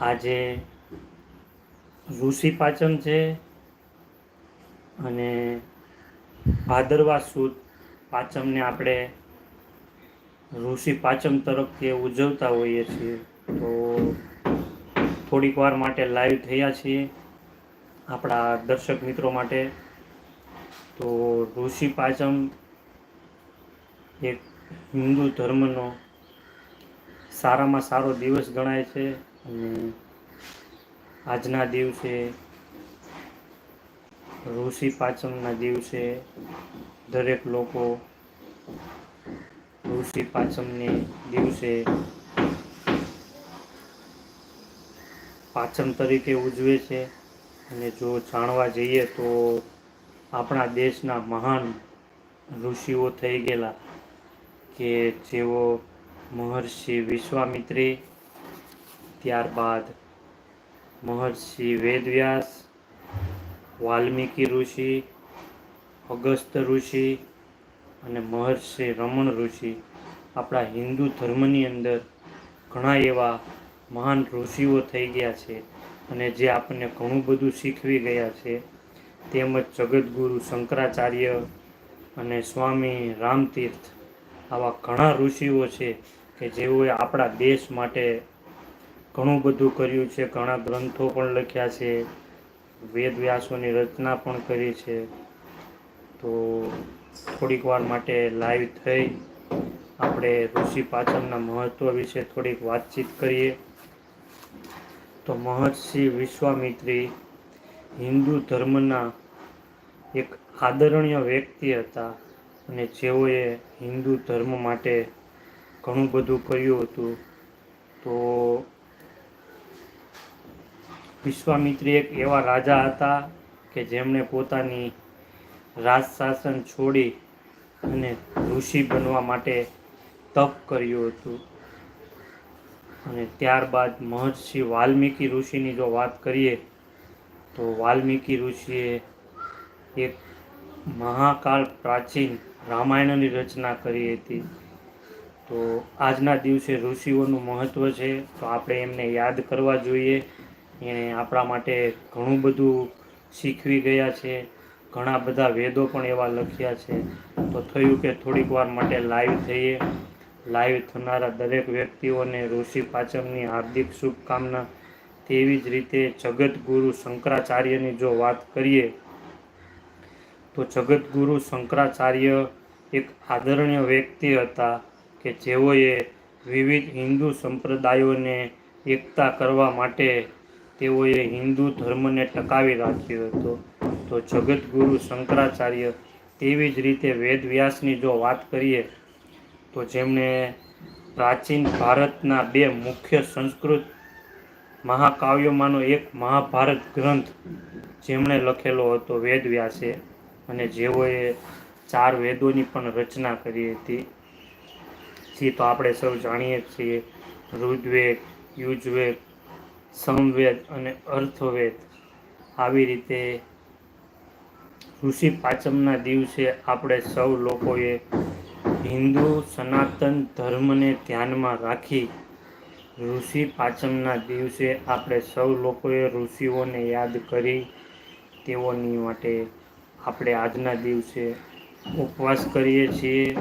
આજે ઋષિ પાચમ છે અને ભાદરવા સુદ પાચમને આપણે ઋષિ પાચમ તરફથી ઉજવતા હોઈએ છીએ. તો થોડીક વાર માટે લાઈવ થયા છીએ આપણા દર્શક મિત્રો માટે. તો ઋષિ પાચમ એક હિન્દુ ધર્મનો સારામાં સારો દિવસ ગણાય છે. આજના દિવસે ઋષિ પાચમના દિવસે દરેક લોકો ઋષિ પાચમને દિવસે પાચમ તરીકે ઉજવે છે. અને જો જાણવા જઈએ તો આપણા દેશના મહાન ઋષિઓ થઈ ગયેલા કે જેઓ મહર્ષિ વિશ્વામિત્રી ત્યારબાદ મહર્ષિ વેદવ્યાસ, વાલ્મીકી ઋષિ, અગસ્ત ઋષિ અને મહર્ષિ રમણ ઋષિ આપણા હિન્દુ ધર્મની અંદર ઘણા એવા મહાન ઋષિઓ થઈ ગયા છે અને જે આપણને ઘણું બધું શીખવી ગયા છે. તેમજ જગતગુરુ શંકરાચાર્ય અને સ્વામી રામતીર્થ આવા ઘણા ઋષિઓ છે કે જેઓએ આપણા દેશ માટે ઘણું બધું કર્યું છે, ઘણા ગ્રંથો પણ લખ્યા છે, વેદ વ્યાસોની રચના પણ કરી છે. તો થોડીક વાર માટે લાઈવ થઈ. આપણે ઋષિ પાચનના મહત્વ વિશે થોડીક વાતચીત કરીએ. તો મહર્ષિ વિશ્વામિત્રી હિન્દુ ધર્મના એક આદરણીય વ્યક્તિ હતા અને જેઓએ હિન્દુ ધર્મ માટે ઘણું બધું કર્યું હતું. તો વિશ્વામિત્રી એક એવા રાજા હતા કે જેમણે પોતાની રાજ શાસન છોડી અને ઋષિ બનવા માટે તપ કર્યું હતું. અને ત્યારબાદ મહર્ષિ વાલ્મીકી ઋષિની જો વાત કરીએ, તો વાલ્મીકી ઋષિએ એક મહાકાળ પ્રાચીન રામાયણની રચના કરી હતી. તો આજના દિવસે ઋષિઓનું મહત્ત્વ છે, તો આપણે એમને યાદ કરવા જોઈએ. એણે આપણા માટે ઘણું બધું શીખવી ગયા છે. ઘણા બધા વેદો પણ એવા લખ્યા છે. તો થયું કે થોડીક વાર માટે લાઈવ થઈએ. લાઈવ થનારા દરેક વ્યક્તિઓને ઋષિ પાચમની હાર્દિક શુભકામના. તેવી જ રીતે જગતગુરુ શંકરાચાર્યની જો વાત કરીએ, તો જગતગુરુ શંકરાચાર્ય એક આદરણીય વ્યક્તિ હતા કે જેઓએ વિવિધ હિન્દુ સંપ્રદાયોને એકતા કરવા માટે તેઓએ હિન્દુ ધર્મને ટકાવી રાખ્યો હતો. તો જગતગુરુ શંકરાચાર્ય તેવી જ રીતે વેદવ્યાસની જો વાત કરીએ, તો જેમણે પ્રાચીન ભારતના બે મુખ્ય સંસ્કૃત મહાકાવ્યોમાંનો એક મહાભારત ગ્રંથ જેમણે લખેલો હતો વેદવ્યાસે અને જેઓએ ચાર વેદોની પણ રચના કરી હતી. જે, તો આપણે સૌ જાણીએ છીએ, ઋગ્વેદ, યુજવેદ સમવેદ અને અર્થવેદ. આવી રીતે ઋષિ પાંચમના દિવસે આપણે સૌ લોકોએ હિન્દુ સનાતન ધર્મને ધ્યાનમાં રાખી ઋષિ પાંચમના દિવસે આપણે સૌ લોકોએ ઋષિઓને યાદ કરી તેઓની માટે આપણે આજના દિવસે ઉપવાસ કરીએ છીએ,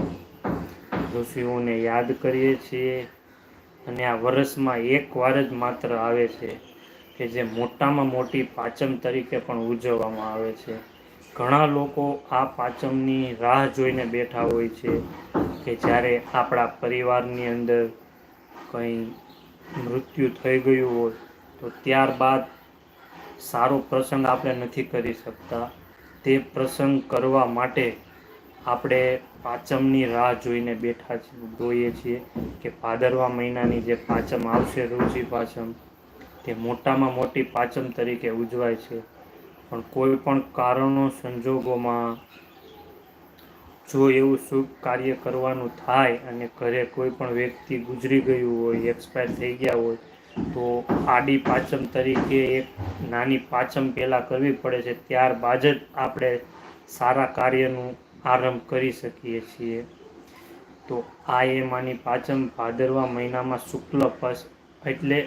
ઋષિઓને યાદ કરીએ છીએ. અને આ વર્ષમાં એક વાર જ માત્ર આવે છે કે જે મોટામાં મોટી પાચમ તરીકે પણ ઉજવવામાં આવે છે. ઘણા લોકો આ પાચમની રાહ જોઈને બેઠા હોય છે કે જ્યારે આપણા પરિવારની અંદર કંઈ મૃત્યુ થઈ ગયું હોય તો ત્યારબાદ સારો પ્રસંગ આપણે નથી કરી શકતા. તે પ્રસંગ કરવા માટે આપણે પાંચમની રાહ જોઈને બેઠા જોઈએ છીએ કે ભાદરવા મહિનાની જે પાંચમ આવશે રુચિ પાંચમ, તે મોટામાં મોટી પાંચમ તરીકે ઉજવાય છે. પણ કોઈ પણ કારણો સંજોગોમાં જો એવું શુભ કાર્ય કરવાનું થાય અને ઘરે કોઈ પણ વ્યક્તિ ગુજરી ગયું હોય એક્સપાયર થઈ ગયા હોય, તો આડી પાચમ તરીકે એક નાની પાચમ પહેલાં કરવી પડે છે. ત્યારબાદ જ આપણે સારા કાર્યનું આરંભ કરી શકીએ છીએ. તો આ એમાંની પાચમ ભાદરવા મહિનામાં શુક્લ પક્ષ એટલે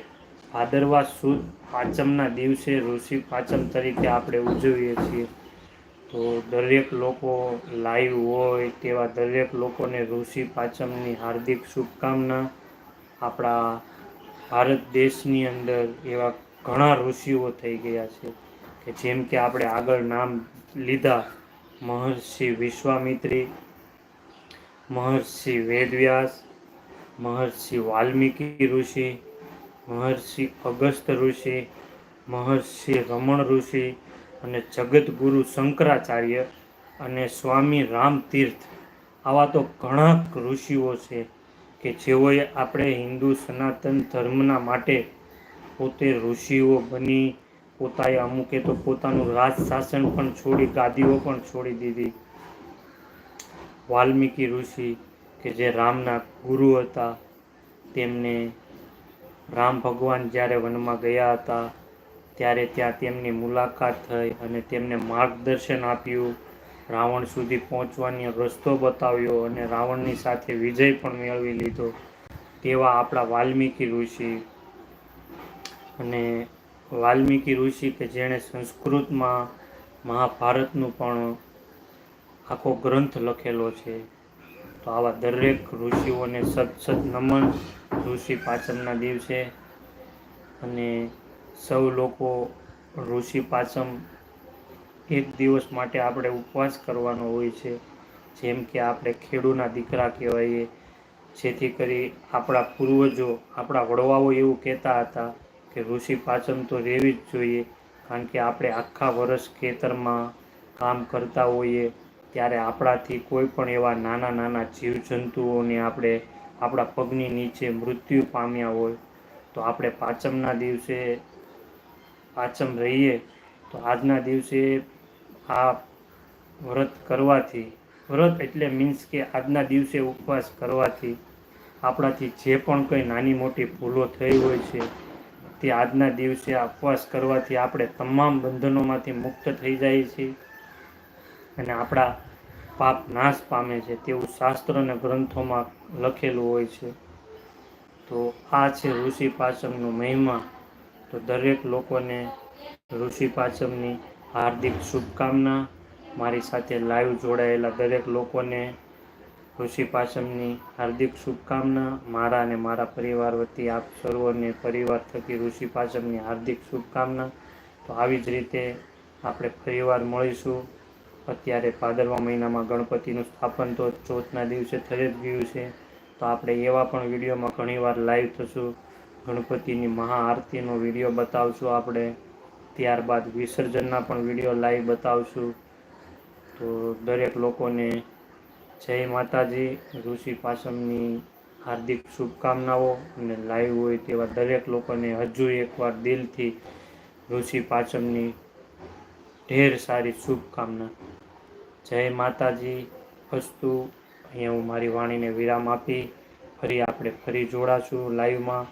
ભાદરવા સુદ પાંચમના દિવસે ઋષિ પાંચમ તરીકે આપણે ઉજવીએ છીએ. તો દરેક લોકો લાઈવ હોય તેવા દરેક લોકોને ઋષિ પાંચમની હાર્દિક શુભકામના. આપણા ભારત દેશની અંદર એવા ઘણા ઋષિઓ થઈ ગયા છે કે જેમ કે આપણે આગળ નામ લીધા મહર્ષિ વિશ્વામિત્રી, મહર્ષિ વેદવ્યાસ, મહર્ષિ વાલ્મીકી ઋષિ, મહર્ષિ અગસ્ત ઋષિ, મહર્ષિ રમણ ઋષિ અને જગતગુરુ શંકરાચાર્ય અને સ્વામી રામતીર્થ. આવા તો ઘણા ઋષિઓ છે કે જેઓએ આપણે હિન્દુ સનાતન ધર્મના માટે પોતે ઋષિઓ બની પોતાએ અમુકે તો પોતાનું રાજ શાસન પણ છોડી, ગાદીઓ પણ છોડી દીધી. વાલ્મીકી ઋષિ કે જે રામના ગુરુ હતા, તેમને રામ ભગવાન જ્યારે વનમાં ગયા હતા, ત્યારે ત્યાં તેમની મુલાકાત થઈ અને તેમને માર્ગદર્શન આપ્યું. રાવણ સુધી પહોંચવાની રસ્તો બતાવ્યો અને રાવણની સાથે વિજય પણ મેળવી લીધો. તેવા આપણા વાલ્મીકી ઋષિ અને વાલ્મીકી ઋષિ કે જેણે સંસ્કૃતમાં મહાભારતનું પણ આખો ગ્રંથ લખેલો છે. તો આવા દરેક ઋષિઓને સત નમન ઋષિ પાચમના દિવસે અને સૌ લોકો ઋષિ પાચમ એક દિવસ માટે આપણે ઉપવાસ કરવાનો હોય છે. જેમ કે આપણે ખેડૂના દીકરા કહેવાઈએ, જેથી કરી આપણા પૂર્વજો, આપણા વડવાઓ એવું કહેતા હતા કે ઋષિ પાંચમ તો રહેવી જ જોઈએ, કારણ કે આપણે આખા વર્ષ ખેતરમાં કામ કરતા હોઈએ, ત્યારે આપણાથી કોઈ પણ એવા નાના નાના જીવજંતુઓને આપણે આપણા પગની નીચે મૃત્યુ પામ્યા હોય, તો આપણે પાંચમના દિવસે પાંચમ રહીએ, તો આજના દિવસે આ વ્રત કરવાથી, વ્રત એટલે મીન્સ કે આજના દિવસે ઉપવાસ કરવાથી આપણાથી જે પણ કંઈ નાની મોટી ભૂલો થઈ હોય છે તે આજના દિવસે ઉપવાસ કરવાથી આપણે તમામ બંધનોમાંથી મુક્ત થઈ જાય છે અને આપણા પાપ નાશ પામે છે તેવું શાસ્ત્ર અને ગ્રંથોમાં લખેલું હોય છે. તો આ છે ઋષિ પાચમનો મહિમા. તો દરેક લોકોને ઋષિ પાચમની હાર્દિક શુભકામના. મારી સાથે લાઈવ જોડાયેલા દરેક લોકોને ઋષિ પાસમની હાર્દિક શુભકામના મારા અને મારા પરિવાર વતી આપ સર્વોને પરિવાર થકી ઋષિ પાસમની હાર્દિક શુભકામના. તો આવી જ રીતે આપણે ફરીવાર મળીશું. અત્યારે ભાદરવા મહિનામાં ગણપતિનું સ્થાપન તો ચોથના દિવસે થઈ જ ગયું છે. તો આપણે એવા પણ વિડીયોમાં ઘણીવાર લાઈવ થશું. ગણપતિની મહાઆરતીનો વીડિયો બતાવશું આપણે. ત્યારબાદ વિસર્જનના પણ વીડિયો લાઈવ બતાવશું. તો દરેક લોકોને જય માતાજી, ઋષિ પાસમની હાર્દિક શુભકામનાઓ અને લાઈવ હોય તેવા દરેક લોકોને હજુ એકવાર દિલથી ઋષિ પાચમની ઢેર સારી શુભકામના. જય માતાજી, અસ્તુ. અહીંયા હું મારી વાણીને વિરામ આપી, ફરી આપણે ફરી જોડાશું લાઈવમાં.